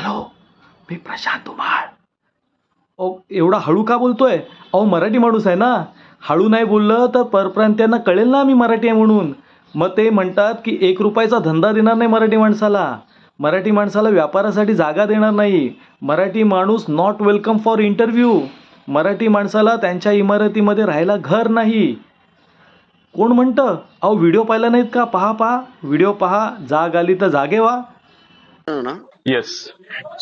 Hello मी प्रशांत धुमाळ ओ एवढा हळू का बोलतोय? अहो मराठी माणूस आहे ना. हळू नाही बोललं तर परप्रांत्यांना कळेल ना मी मराठी आहे म्हणून. मग ते म्हणतात की एक रुपयाचा धंदा देणार नाही मराठी माणसाला. मराठी माणसाला व्यापारासाठी जागा देणार नाही. मराठी माणूस not welcome for interview Marathi माणसाला त्यांच्या इमारतीमध्ये राहायला घर नाही. कोण म्हणतं? अहो व्हिडिओ पाहिला नाहीत का? पहा पहा. व्हिडिओ पहा. जाग आली तर जागे व्हा. ना यस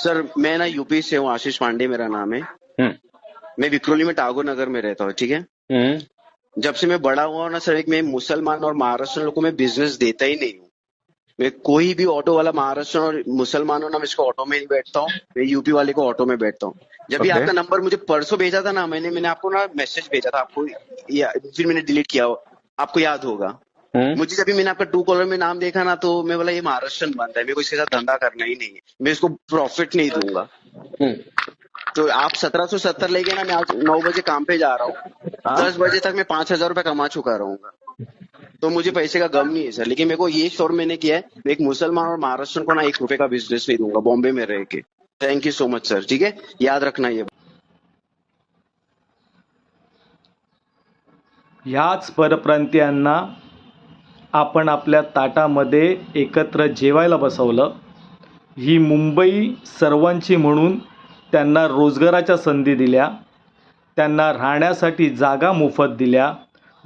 सर मैं ना यूपी से हूँ आशीष पांडे मेरा नाम है। हम्म। मैं विक्रोली में टागोर नगर में रहता हूँ ठीक है? हम्म। जब से मैं बड़ा हुआ हूँ ना सर एक मैं मुसलमान और महाराष्ट्र लोगों मैं बिज़नेस देता ही नहीं हूँ। मैं कोई भी ऑटो वाला महाराष्ट्र और मुसलमान हो ना मैं इसको ऑटो में ही बैठता हूँ मैं यूपी वाले को ऑटो में बैठता हूँ। जब भी Okay. आपका नंबर मुझे परसों भेजा था ना मैंने मैंने आपको ना मैसेज भेजा था आपको या, फिर मैंने डिलीट किया आपको याद होगा। हम्म? मुझे जब भी मैंने आपका टू कॉलर में नाम देखा ना तो मैं बोला ये महाराष्ट्र बंदा है मेरे को इसके साथ धंधा करना ही नहीं है। मैं इसको प्रॉफिट नहीं दूँगा। हम्म। तो आप सत्रह सौ सत्तर लेके ना मैं आज नौ बजे काम पे जा रहा हूँ। हाँ। दस बजे तक मैं पाँच हज़ार रुपए कमा चुका रहूँगा। तो मुझे पैसे का गम नहीं है सर। लेकिन मेरे को ये श्योर मैंने किया है एक मुसलमान और महाराष्ट्र को ना एक रुपए का बिज़नेस नहीं दूँगा बॉम्बे में रह के। Thank you so much sir ठीक है? याद रखना ये ह्याच परप्रांतीयांना आपण आपल्या ताटामध्ये एकत्र जेवायला बसवलं. ही मुंबई सर्वांची म्हणून त्यांना रोजगाराच्या संधी दिल्या. त्यांना राहण्यासाठी जागा मोफत दिल्या.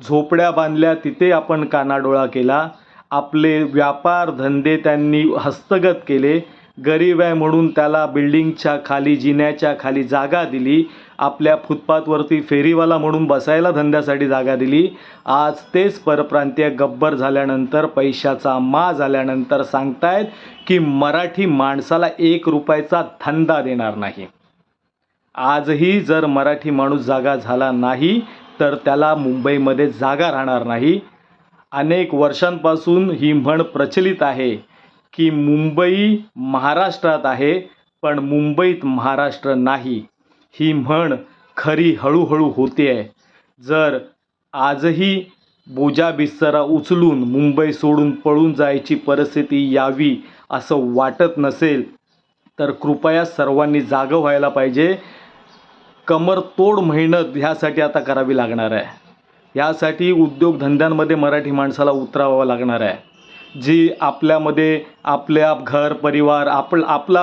झोपड्या बांधल्या तिथे आपण कानाडोळा केला. आपले व्यापार धंदे त्यांनी हस्तगत केले. गरीब आहे म्हणून त्याला बिल्डिंगच्या खाली जिन्याच्या खाली जागा दिली. आपल्या फुटपाथवरती फेरीवाला म्हणून बसायला धंद्यासाठी जागा दिली. आज तेच परप्रांतीय गब्बर झाल्यानंतर पैशाचा मा झाल्यानंतर सांगतायत की मराठी माणसाला एक रुपयाचा धंदा देणार नाही. आजही जर मराठी माणूस जागा झाला नाही तर त्याला मुंबईमध्ये जागा राहणार नाही. अनेक वर्षांपासून ही म्हण प्रचलित आहे की मुंबई महाराष्ट्रात आहे पण मुंबईत महाराष्ट्र नाही. ही म्हण खरी हळूहळू होते. आहे जर आजही बोजा बिस्तरा उचलून मुंबई सोडून पळून जायची परिस्थिती यावी असं वाटत नसेल तर कृपया सर्वांनी जागं व्हायला पाहिजे. कमरतोड मेहनत ह्यासाठी आता करावी लागणार आहे. ह्यासाठी उद्योगधंद्यांमध्ये मराठी माणसाला उतरावं लागणार आहे. जी आपल्यामध्ये आपल्या घर परिवार आपल आपला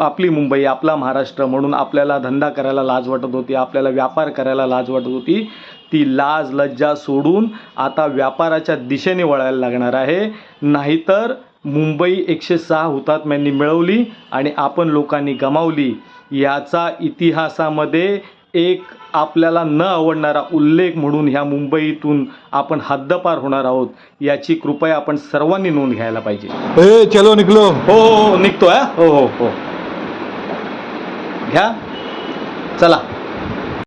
आपली मुंबई आपला महाराष्ट्र म्हणून आपल्याला धंदा करायला लाज वाटत होती आपल्याला व्यापार करायला लाज वाटत होती ती लाज लज्जा सोडून आता व्यापाराच्या दिशेने वळायला लागणार आहे. नाहीतर मुंबई एकशे सहा हुतात्म्यांनी मिळवली आणि आपण लोकांनी गमावली. याचा इतिहासामध्ये एक आपल्याला न आवडणारा उल्लेख म्हणून ह्या मुंबईतून आपण हद्दपार होणार आहोत याची कृपया आपण सर्वांनी नोंद घ्यायला पाहिजे. ए चलो निकलो. हो हो हो निघतोय हा? हो हो हो. घ्या. चला.